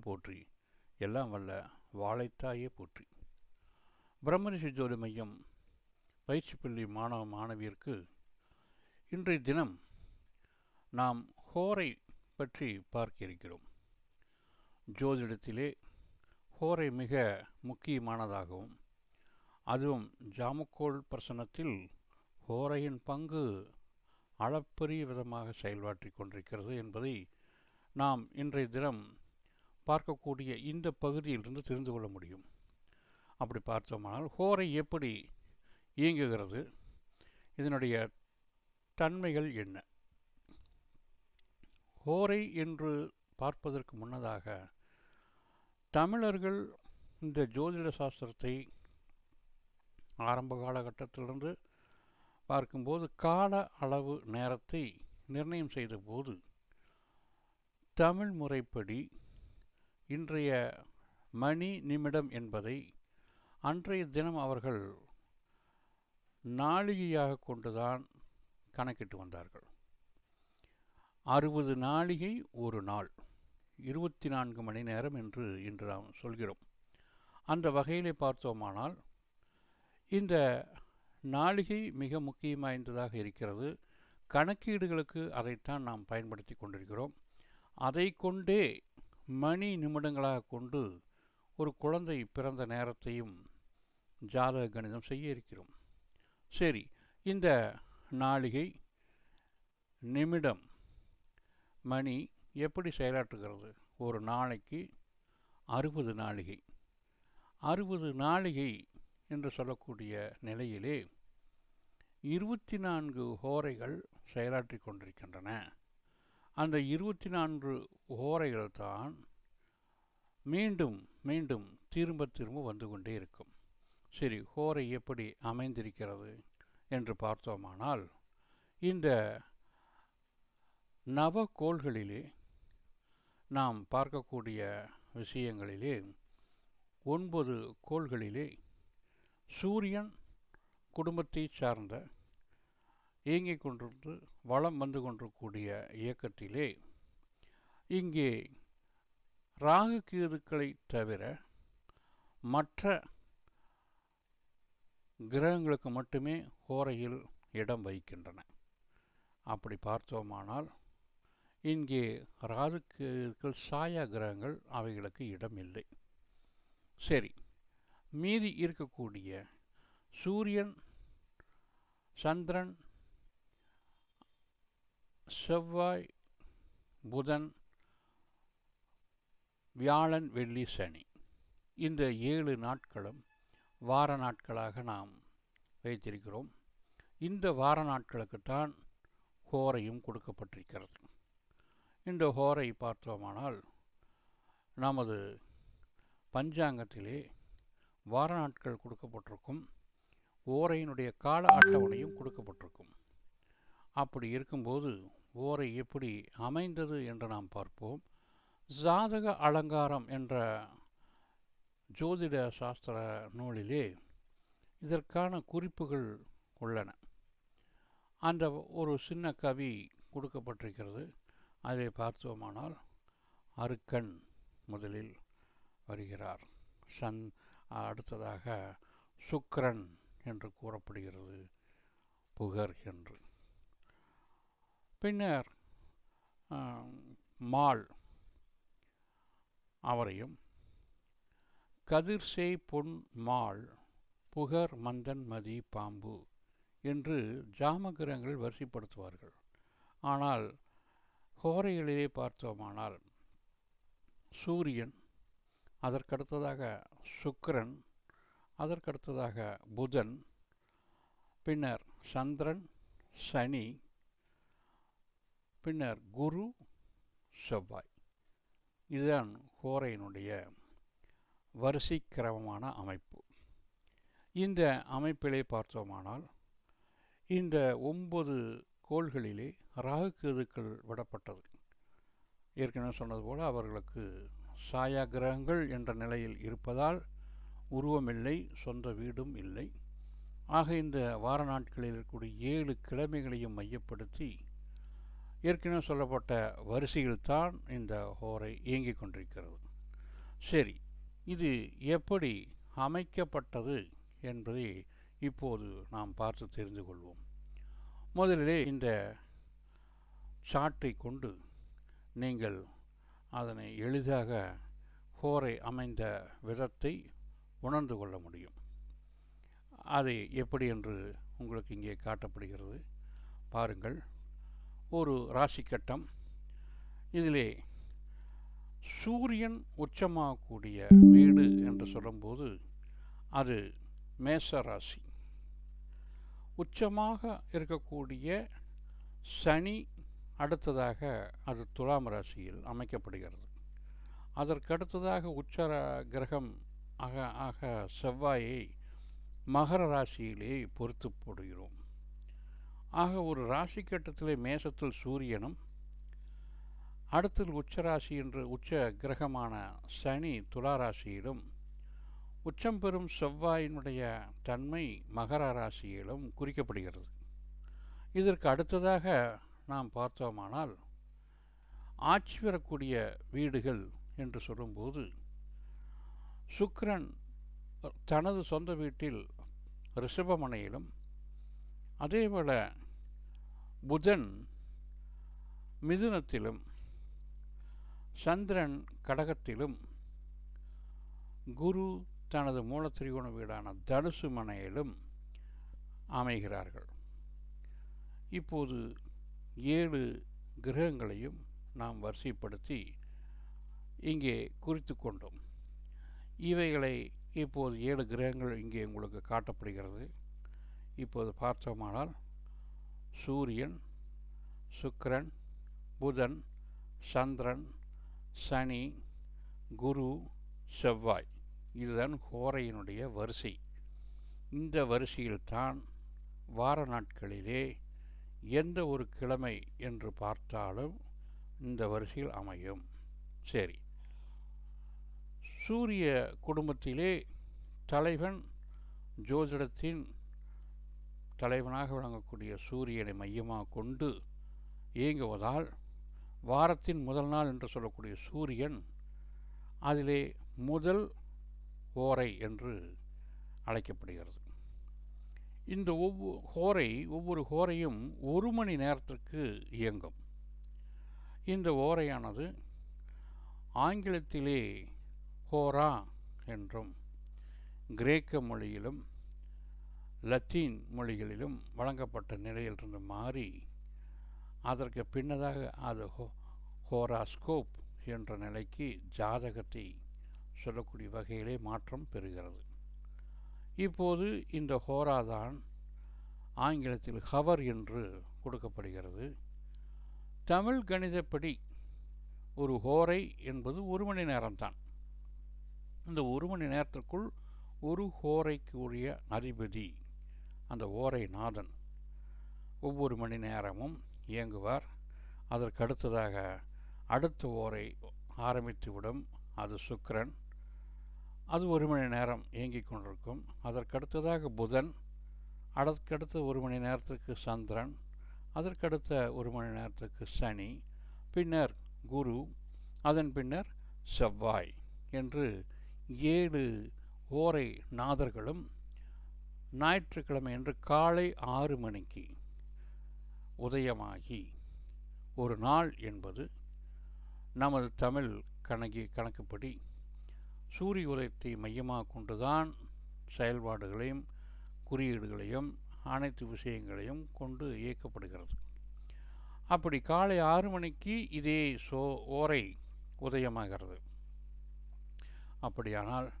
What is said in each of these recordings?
போற்றி. சிவம் போற்றி எல்லாம் வல்ல வாழைத்தாயே போற்றி. பிரம்மரிஷி ஜோதி மையம் பயிற்சி பள்ளி மாணவ மாணவியருக்கு இன்றைய தினம் நாம் ஹோரை பற்றி பார்க்க இருக்கிறோம் ஜோதிடத்திலே ஹோரை மிக முக்கியமானதாகவும் அதுவும் ஜாமுக்கோள் பிரசனத்தில் ஹோரையின் பங்கு அளப்பரிய விதமாக செயல்பாற்றிக் கொண்டிருக்கிறது என்பதை நாம் இன்றைய தினம் பார்க்கக்கூடிய இந்த பகுதியிலிருந்து தெரிந்து கொள்ள முடியும். அப்படி பார்த்தோமானால் ஹோரை எப்படி இயங்குகிறது? இதனுடைய தன்மைகள் என்ன? ஹோரை என்று பார்ப்பதற்கு முன்னதாக தமிழர்கள் இந்த ஜோதிட சாஸ்திரத்தை ஆரம்ப காலகட்டத்திலிருந்து பார்க்கும்போது கால அளவு நேரத்தை நிர்ணயம் செய்த போது தமிழ் முறைப்படி இன்றைய மணி நிமிடம் என்பதை அன்றைய தினம் அவர்கள் நாளிகையாக கொண்டுதான் கணக்கிட்டு வந்தார்கள். அறுபது நாளிகை ஒரு நாள் இருபத்தி நான்கு மணி நேரம் என்று இன்று நாம் சொல்கிறோம். அந்த வகையிலே பார்த்தோமானால் இந்த நாளிகை மிக முக்கியம் வாய்ந்ததாக இருக்கிறது. கணக்கீடுகளுக்கு அதைத்தான் நாம் பயன்படுத்தி கொண்டிருக்கிறோம். அதை கொண்டே மணி நிமிடங்களாக கொண்டு ஒரு குழந்தை பிறந்த நேரத்தையும் ஜாதக கணிதம் செய்ய இருக்கிறோம். சரி இந்த நாளிகை நிமிடம் மணி எப்படி செயலாற்றுகிறது? ஒரு நாளைக்கு அறுபது நாளிகை. அறுபது நாளிகை என்று சொல்லக்கூடிய நிலையிலே இருபத்தி நான்கு ஹோரைகள் செயலாற்றி கொண்டிருக்கின்றன. அந்த இருபத்தி நான்கு ஓரைகள் தான் மீண்டும் மீண்டும் திரும்ப திரும்ப வந்து கொண்டே இருக்கும். சரி ஹோரை எப்படி அமைந்திருக்கிறது என்று பார்த்தோமானால் இந்த நவகோள்களிலே நாம் பார்க்கக்கூடிய விஷயங்களிலே ஒன்பது கோள்களிலே சூரியன் குடும்பத்தை சார்ந்த இயங்கிக் கொண்டிருந்து வளம் வந்து கொண்டிருக்கக்கூடிய இயக்கத்திலே இங்கே ராகு கேதுக்களை தவிர மற்ற கிரகங்களுக்கு மட்டுமே கோரையில் இடம் வகிக்கின்றன அப்படி பார்த்தோமானால் இங்கே ராகு சாயா கிரகங்கள் அவைகளுக்கு இடம் இல்லை. சரி மீதி இருக்கக்கூடிய சூரியன் சந்திரன் செவ்வாய் புதன் வியாழன் வெள்ளி சனி. இந்த ஏழு நாட்களும் வார நாட்களாக நாம் வைத்திருக்கிறோம். இந்த வார நாட்களுக்குத்தான் ஹோரையும் கொடுக்கப்பட்டிருக்கிறது. இந்த ஹோரை பார்த்தோமானால் நமது பஞ்சாங்கத்திலே வார நாட்கள் கொடுக்கப்பட்டிருக்கும். ஓரையினுடைய கால அட்டவணையும் கொடுக்கப்பட்டிருக்கும். அப்படி இருக்கும்போது ஓரை எப்படி அமைந்தது என்று நாம் பார்ப்போம். ஜாதக அலங்காரம் என்ற ஜோதிட சாஸ்திர நூலிலே இதற்கான குறிப்புகள் உள்ளன. அந்த ஒரு சின்ன கவி கொடுக்கப்பட்டிருக்கிறது. அதை பார்த்தோமானால் அருக்கன் முதலில் வருகிறார். சன் அடுத்ததாக சுக்கரன் என்று கூறப்படுகிறது. புகர் என்று. பின்னர் மால் அவரையும் கதிர்செய் பொன் மால் புகர் மந்தன் மதி பாம்பு என்று ஜாமகிரகங்கள் வரிசைப்படுத்துவார்கள். ஆனால் கோரைகளிலே பார்த்தோமானால் சூரியன் அதற்கடுத்ததாக சுக்கரன் அதற்கடுத்ததாக புதன் பின்னர் சந்திரன் சனி பின்னர் குரு செவ்வாய். இதுதான் ஹோரையினுடைய வரிசை கிரமமான அமைப்பு. இந்த அமைப்பிலே பார்த்தோமானால் இந்த ஒன்பது கோள்களிலே ராகு கேதுக்கள் விடப்பட்டது. ஏற்கனவே சொன்னது போல் அவர்களுக்கு சாயா கிரகங்கள் என்ற நிலையில் இருப்பதால் உருவமில்லை சொந்த வீடும் இல்லை. ஆக இந்த வார நாட்களில் இருக்கக்கூடிய ஏழு கிழமைகளையும் மையப்படுத்தி ஏற்கனவே சொல்லப்பட்ட வரிசையில் தான் இந்த ஹோரை இயங்கிக் கொண்டிருக்கிறது. சரி இது எப்படி அமைக்கப்பட்டது என்பதை இப்போது நாம் பார்த்து தெரிந்து கொள்வோம். முதலிலே இந்த சாட்டை கொண்டு நீங்கள் அதனை எளிதாக ஹோரை அமைந்த விதத்தை உணர்ந்து கொள்ள முடியும். அதை எப்படி என்று உங்களுக்கு இங்கே காட்டப்படுகிறது. பாருங்கள். ஒரு ராசி கட்டம். இதிலே சூரியன் உச்சமாகக்கூடிய வீடு என்று சொல்லும்போது அது மேச ராசி. உச்சமாக இருக்கக்கூடிய சனி அடுத்ததாக அது துலாம் ராசியில் அமைக்கப்படுகிறது. அதற்கடுத்ததாக உச்ச கிரகம் ஆக ஆக செவ்வாயை மகர ராசியிலே பொறுத்து போடுகிறோம். ஆக ஒரு ராசி கட்டத்திலே மேசத்தில் சூரியனும் அடுத்தது உச்சராசி என்று உச்ச கிரகமான சனி துளாராசியிலும் உச்சம் பெறும் செவ்வாயினுடைய தன்மை மகர ராசியிலும் குறிக்கப்படுகிறது. இதற்கு அடுத்ததாக நாம் பார்த்தோமானால் ஆட்சி பெறக்கூடிய வீடுகள் என்று சொல்லும்போது சுக்ரன் தனது சொந்த வீட்டில் ரிஷபமனையிலும் அதேபோல புதன் மிதுனத்திலும் சந்திரன் கடகத்திலும் குரு தனது மூலத்திரிகோண வீடான தனுசு மனையிலும் அமைகிறார்கள். இப்போது ஏழு கிரகங்களையும் நாம் வரிசைப்படுத்தி இங்கே குறித்து கொண்டோம். இவைகளை இப்போது ஏழு கிரகங்கள் இங்கே உங்களுக்கு காட்டப்படுகிறது. இப்போது பார்த்தோமானால் சூரியன் சுக்கிரன் புதன் சந்திரன் சனி குரு செவ்வாய். இதுதான் கோரையினுடைய வரிசை. இந்த வரிசையில்தான் வார நாட்களிலே எந்த ஒரு கிழமை என்று பார்த்தாலும் இந்த வரிசையில் அமையும். சரி. சூரிய குடும்பத்திலே தலைவன் ஜோதிடத்தின் தலைவனாக விளங்கக்கூடிய சூரியனை மையமாக கொண்டு இயங்குவதால் வாரத்தின் முதல் நாள் என்று சொல்லக்கூடிய சூரியன் அதிலே முதல் ஓரை என்று அழைக்கப்படுகிறது. இந்த ஒவ்வொரு ஹோரை ஒவ்வொரு ஹோரையும் ஒரு மணி நேரத்திற்கு இயங்கும். இந்த ஓரையானது ஆங்கிலத்திலே ஹோரா என்றும் கிரேக்க மொழியிலும் லத்தீன் மொழிகளிலும் வழங்கப்பட்ட நிலையிலிருந்து மாறி அதற்கு பின்னதாக அது ஹோ ஹோராஸ்கோப் என்ற நிலைக்கு ஜாதகத்தை சொல்லக்கூடிய வகையிலே மாற்றம் பெறுகிறது. இப்போது இந்த ஹோராதான் ஆங்கிலத்தில் ஹவர் என்று கொடுக்கப்படுகிறது. தமிழ் கணிதப்படி ஒரு ஹோரை என்பது ஒரு மணி நேரம்தான். இந்த ஒரு மணி நேரத்திற்குள் ஒரு ஹோரைக்குரிய அதிபதி அந்த ஓரை நாதன். ஒவ்வொரு மணி நேரமும் இயங்குவார். அதற்கடுத்ததாக அடுத்த ஓரை ஆரம்பித்துவிடும். அது சுக்கரன். அது ஒரு மணி நேரம் இயங்கிக் கொண்டிருக்கும். அதற்கடுத்ததாக புதன். அதற்கடுத்த ஒரு மணி நேரத்துக்கு சந்திரன். அதற்கடுத்த ஒரு மணி நேரத்துக்கு சனி. பின்னர் குரு. அதன் பின்னர் செவ்வாய் என்று ஏழு ஓரை நாதர்களும் ஞாயிற்றுக்கிழமை என்று காலை ஆறு மணிக்கு உதயமாகி ஒரு நாள் என்பது நமது தமிழ் கணக்கி கணக்குப்படி சூரிய உதயத்தை மையமாக கொண்டுதான் செயல்பாடுகளையும் குறியீடுகளையும் அனைத்து விஷயங்களையும் கொண்டு இயக்கப்படுகிறது. அப்படி காலை ஆறு மணிக்கு இதே சோ ஓரை உதயமாகிறது. அப்படியானால்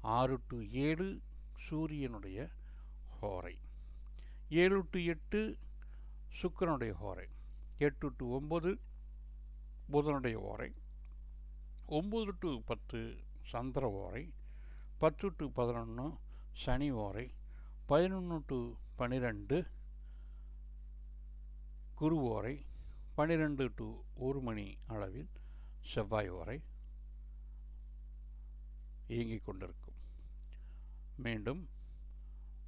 ஆறு டு ஏழு சூரியனுடைய ஹோரை. ஏழு டு எட்டு சுக்கரனுடைய ஹோரை. எட்டு டு ஒம்பது புதனுடைய ஓரை ஒம்பது டு பத்து சந்திர ஓரை பத்து டு பதினொன்று சனி ஓரை பதினொன்று டு பன்னிரெண்டு குரு ஓரை பன்னிரெண்டு டு ஒரு மணி அளவில் செவ்வாய் ஓரை இயங்கிக் கொண்டிருக்கும். மீண்டும்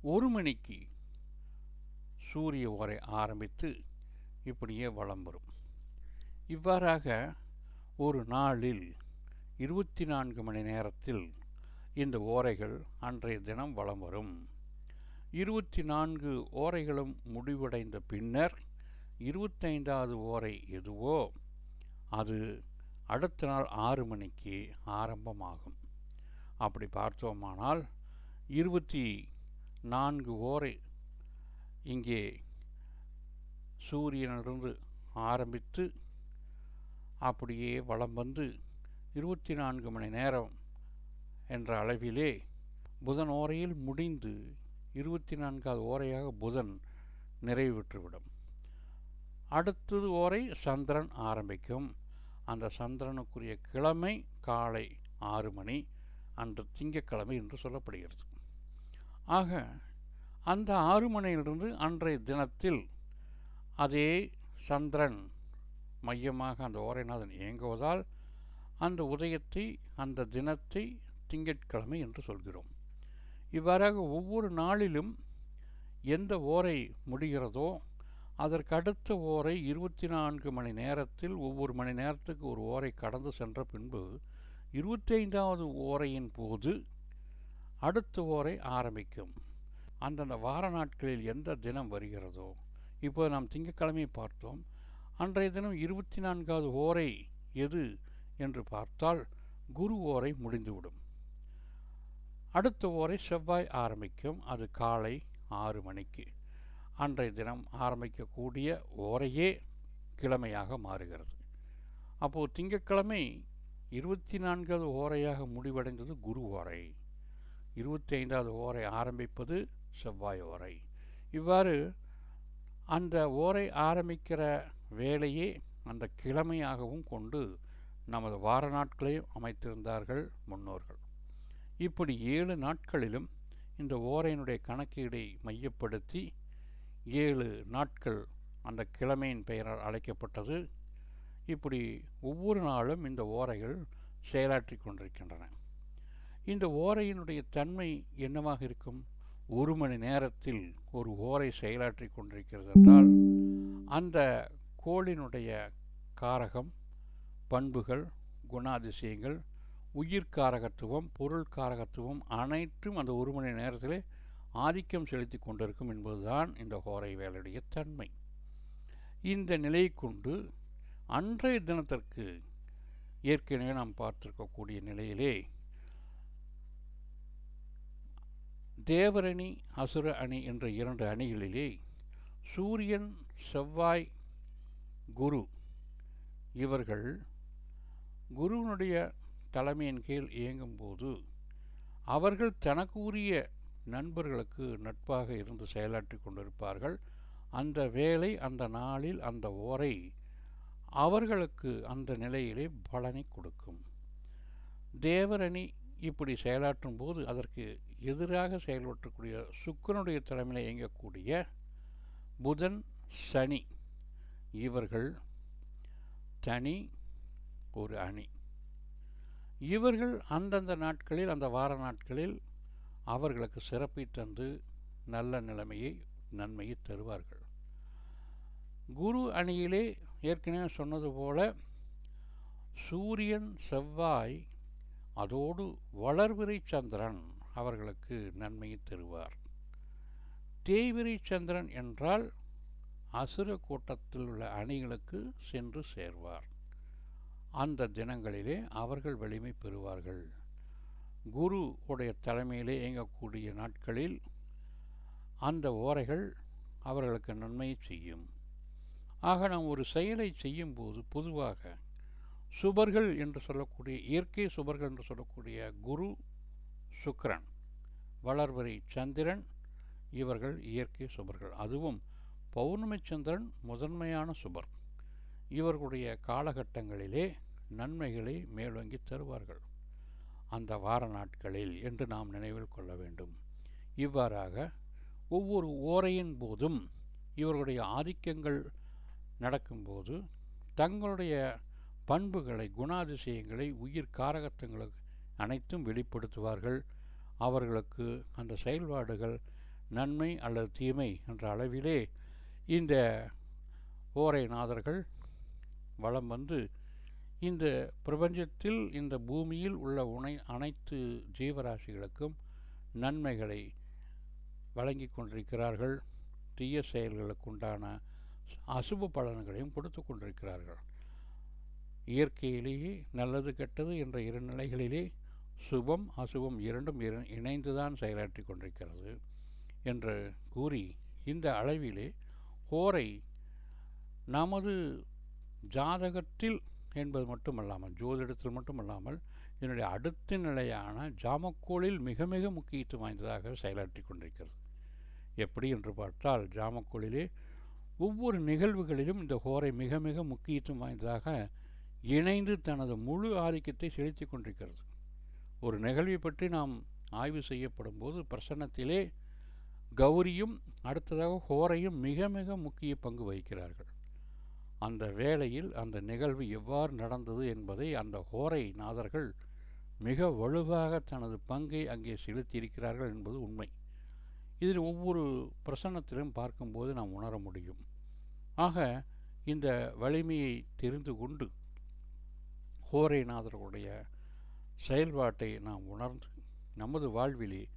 ஒரு மணிக்கு சூரிய உரை ஆரம்பித்து இப்படியே வளம் வரும். இவ்வாறாக ஒரு நாளில் இருபத்தி நான்கு மணி நேரத்தில் இந்த ஓரைகள் அன்றைய தினம் வலம் வரும். இருபத்தி நான்கு ஓரைகளும் முடிவடைந்த பின்னர் இருபத்தைந்தாவது ஓரை எதுவோ அது அடுத்த நாள் ஆறு மணிக்கு ஆரம்பமாகும். அப்படி பார்த்தோமானால் இருபத்தி நான்கு ஓரை இங்கே சூரியனிலிருந்து ஆரம்பித்து அப்படியே வளம் வந்து இருபத்தி நான்கு மணி நேரம் என்ற அளவிலே புதன் ஓரையில் முடிந்து இருபத்தி நான்காவது ஓரையாக புதன் நிறைவுற்றுவிடும். அடுத்தது ஓரை சந்திரன் ஆரம்பிக்கும். அந்த சந்திரனுக்குரிய கிழமை காலை ஆறு மணி அன்று திங்கக்கிழமை என்று சொல்லப்படுகிறது. ஆக அந்த ஆறு மணியிலிருந்து அன்றைய தினத்தில் அதே சந்திரன் மையமாக அந்த ஓரைநாதன் இயங்குவதால் அந்த உதயத்தை அந்த தினத்தை திங்கட்கிழமை என்று சொல்கிறோம். இவ்வாறாக ஒவ்வொரு நாளிலும் எந்த ஓரை முடிகிறதோ அதற்கு அடுத்த ஓரை இருபத்தி நான்கு மணி நேரத்தில் ஒவ்வொரு மணி நேரத்துக்கு ஒரு ஓரை கடந்து சென்ற பின்பு இருபத்தைந்தாவது ஓரையின் போது அடுத்த ஓரை ஆரம்பிக்கும். அந்தந்த வார நாட்களில் எந்த தினம் வருகிறதோ இப்போ நாம் திங்கட்கிழமை பார்த்தோம். அன்றைய தினம் இருபத்தி நான்காவது ஓரை எது என்று பார்த்தால் குரு ஓரை முடிந்துவிடும். அடுத்த ஓரை செவ்வாய் ஆரம்பிக்கும். அது காலை ஆறு மணிக்கு. அன்றைய தினம் ஆரம்பிக்கக்கூடிய ஓரையே கிழமையாக மாறுகிறது. அப்போது திங்கட்கிழமை இருபத்தி நான்காவது ஓரையாக முடிவடைந்தது குரு ஓரை. இருபத்தி ஐந்தாவது ஓரை ஆரம்பிப்பது செவ்வாய் ஓரை. இவ்வாறு அந்த ஓரை ஆரம்பிக்கிற வேலையே அந்த கிழமையாகவும் கொண்டு நமது வார நாட்களையும் அமைத்திருந்தார்கள் முன்னோர்கள். இப்படி ஏழு நாட்களிலும் இந்த ஓரையினுடைய கணக்கீடை மையப்படுத்தி ஏழு நாட்கள் அந்த கிழமையின் பெயரால் அழைக்கப்பட்டது. இப்படி ஒவ்வொரு நாளும் இந்த ஓரைகள் செயலாற்றி கொண்டிருக்கின்றன. இந்த ஓரையினுடைய தன்மை என்னவாக இருக்கும்? ஒரு மணி நேரத்தில் ஒரு ஓரை செயலாற்றி கொண்டிருக்கிறது என்றால் அந்த கோளினுடைய காரகம் பண்புகள் குணாதிசயங்கள் உயிர் காரகத்துவம் பொருள் காரகத்துவம் அனைத்தும் அந்த ஒரு மணி நேரத்திலே ஆதிக்கம் செலுத்தி கொண்டிருக்கும் என்பதுதான் இந்த ஹோரை வேலையுடைய தன்மை. இந்த நிலையை கொண்டு அன்றைய தினத்திற்கு ஏற்கனவே நாம் பார்த்திருக்கக்கூடிய நிலையிலே தேவரணி அசுர அணி என்ற இரண்டு அணிகளிலே சூரியன் செவ்வாய் குரு இவர்கள் குருவினுடைய தலைமையின் கீழ் இயங்கும்போது அவர்கள் தனக்கு உரிய நண்பர்களுக்கு நட்பாக இருந்து செயலாற்றி கொண்டிருப்பார்கள். அந்த வேலை அந்த நாளில் அந்த ஓரை அவர்களுக்கு அந்த நிலையிலே பலனை கொடுக்கும். தேவரணி இப்படி செயலாற்றும் போது அதற்கு எதிராக செயல்பற்றக்கூடிய சுக்கரனுடைய தலைமையில் இயங்கக்கூடிய புதன் சனி இவர்கள் தனி ஒரு அணி. இவர்கள் அந்தந்த நாட்களில் அந்த வார நாட்களில் அவர்களுக்கு சிறப்பை தந்து நல்ல நிலைமையை நன்மையை தருவார்கள். குரு அணியிலே ஏற்கனவே சொன்னது போல சூரியன் செவ்வாய் அதோடு வளர்விரை சந்திரன் அவர்களுக்கு நன்மையை தருவார். தேய்விரை சந்திரன் என்றால் அசுர கூட்டத்தில் உள்ள அணிகளுக்கு சென்று சேர்வார். அந்த தினங்களிலே அவர்கள் வலிமை பெறுவார்கள். குரு உடைய தலைமையிலே இயங்கக்கூடிய நாட்களில் அந்த ஓரைகள் அவர்களுக்கு நன்மையை செய்யும். ஆக நாம் ஒரு செயலை செய்யும்போது பொதுவாக சுபர்கள் என்று சொல்லக்கூடிய இயற்கை சுபர்கள் என்று சொல்லக்கூடிய குரு சுக்கரன் வளர்வரி சந்திரன் இவர்கள் இயற்கை சுபர்கள். அதுவும் பௌர்ணமி சந்திரன் முதன்மையான சுபர். இவர்களுடைய காலகட்டங்களிலே நன்மைகளை மேலோங்கி தருவார்கள். அந்த வார நாட்களில் என்று நாம் நினைவில் கொள்ள வேண்டும். இவ்வாறாக ஒவ்வொரு ஓரையின் போதும் இவர்களுடைய ஆதிக்கங்கள் நடக்கும்போது தங்களுடைய பண்புகளை குணாதிசயங்களை உயிர் காரகத்தங்களுக்கு அனைத்தும் வெளிப்படுத்துவார்கள். அவர்களுக்கு அந்த செயல்பாடுகள் நன்மை அல்லது தீமை என்ற அளவிலே இந்த ஓரை நாதர்கள் வலம் வந்து இந்த பிரபஞ்சத்தில் இந்த பூமியில் உள்ள உனை அனைத்து ஜீவராசிகளுக்கும் நன்மைகளை வழங்கி கொண்டிருக்கிறார்கள். தீய செயல்களுக்கு உண்டான அசுப பலன்களையும் கொடுத்து கொண்டிருக்கிறார்கள். இயற்கையிலேயே நல்லது கெட்டது என்ற இரு நிலைகளிலே சுபம் அசுபம் இரண்டும் இணைந்துதான் செயலாற்றி கொண்டிருக்கிறது என்று கூறி இந்த அளவிலே ஹோரை நமது ஜாதகத்தில் என்பது மட்டுமல்லாமல் ஜோதிடத்தில் மட்டுமல்லாமல் என்னுடைய அடுத்த நிலையான ஜாமக்கோளில் மிக மிக முக்கியத்துவம் வாய்ந்ததாக செயலாற்றி கொண்டிருக்கிறது. எப்படி என்று பார்த்தால் ஜாமக்கோளிலே ஒவ்வொரு நிகழ்வுகளிலும் இந்த ஹோரை மிக மிக முக்கியத்துவம் வாய்ந்ததாக இணைந்து தனது முழு ஆதிக்கத்தை செலுத்தி கொண்டிருக்கிறது. ஒரு நிகழ்வை பற்றி நாம் ஆய்வு செய்யப்படும் போது பிரசன்னத்திலே கௌரியும் அடுத்ததாக ஹோரையும் மிக மிக முக்கிய பங்கு வகிக்கிறார்கள். அந்த வேளையில் அந்த நிகழ்வு எவ்வாறு நடந்தது என்பதை அந்த ஹோரை நாதர்கள் மிக வலுவாக தனது பங்கை அங்கே செலுத்தியிருக்கிறார்கள் என்பது உண்மை. இதில் ஒவ்வொரு பிரசன்னத்திலும் பார்க்கும்போது நாம் உணர முடியும். ஆக இந்த வலிமையை தெரிந்து கொண்டு கோரைநாதருடைய செயல்பாட்டை நாம் உணர்ந்து நமது வாழ்விலே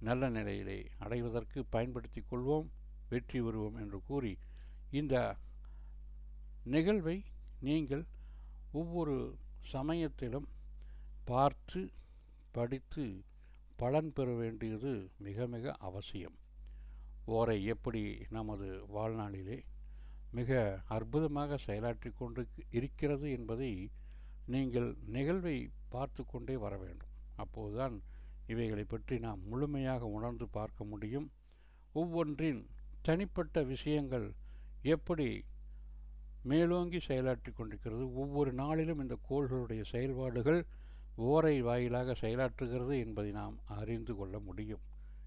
நல்ல நிலையிலே அடைவதற்கு பயன்படுத்தி கொள்வோம் வெற்றி வருவோம் என்று கூறி இந்த நிகழ்வை நீங்கள் ஒவ்வொரு சமயத்திலும் பார்த்து படித்து பலன் பெற வேண்டியது மிக மிக அவசியம். ஓரை எப்படி நமது வாழ்நாளிலே மிக அற்புதமாக செயலாற்றி கொண்டு இருக்கிறது என்பதை நீங்கள் நிகழ்வை பார்த்து கொண்டே வர வேண்டும். அப்போதுதான் இவைகளை பற்றி நாம் முழுமையாக உணர்ந்து பார்க்க முடியும். ஒவ்வொன்றின் தனிப்பட்ட விஷயங்கள் எப்படி மேலோங்கி செயலாற்றி கொண்டிருக்கிறது ஒவ்வொரு நாளிலும் இந்த கோள்களுடைய செயல்பாடுகள் ஓரை வாயிலாக செயலாற்றுகிறது என்பதை நாம் அறிந்து கொள்ள முடியும்.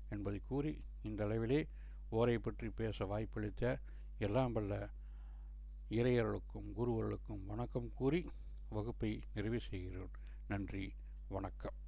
என்பதை கூறி இந்த அளவிலே ஓரை பற்றி பேச வாய்ப்பளித்த எல்லாம் வல்ல இறையர்களுக்கும் குருவர்களுக்கும் வணக்கம் கூறி வகுப்பை நிறைவு செய்கிறோம். நன்றி. வணக்கம்.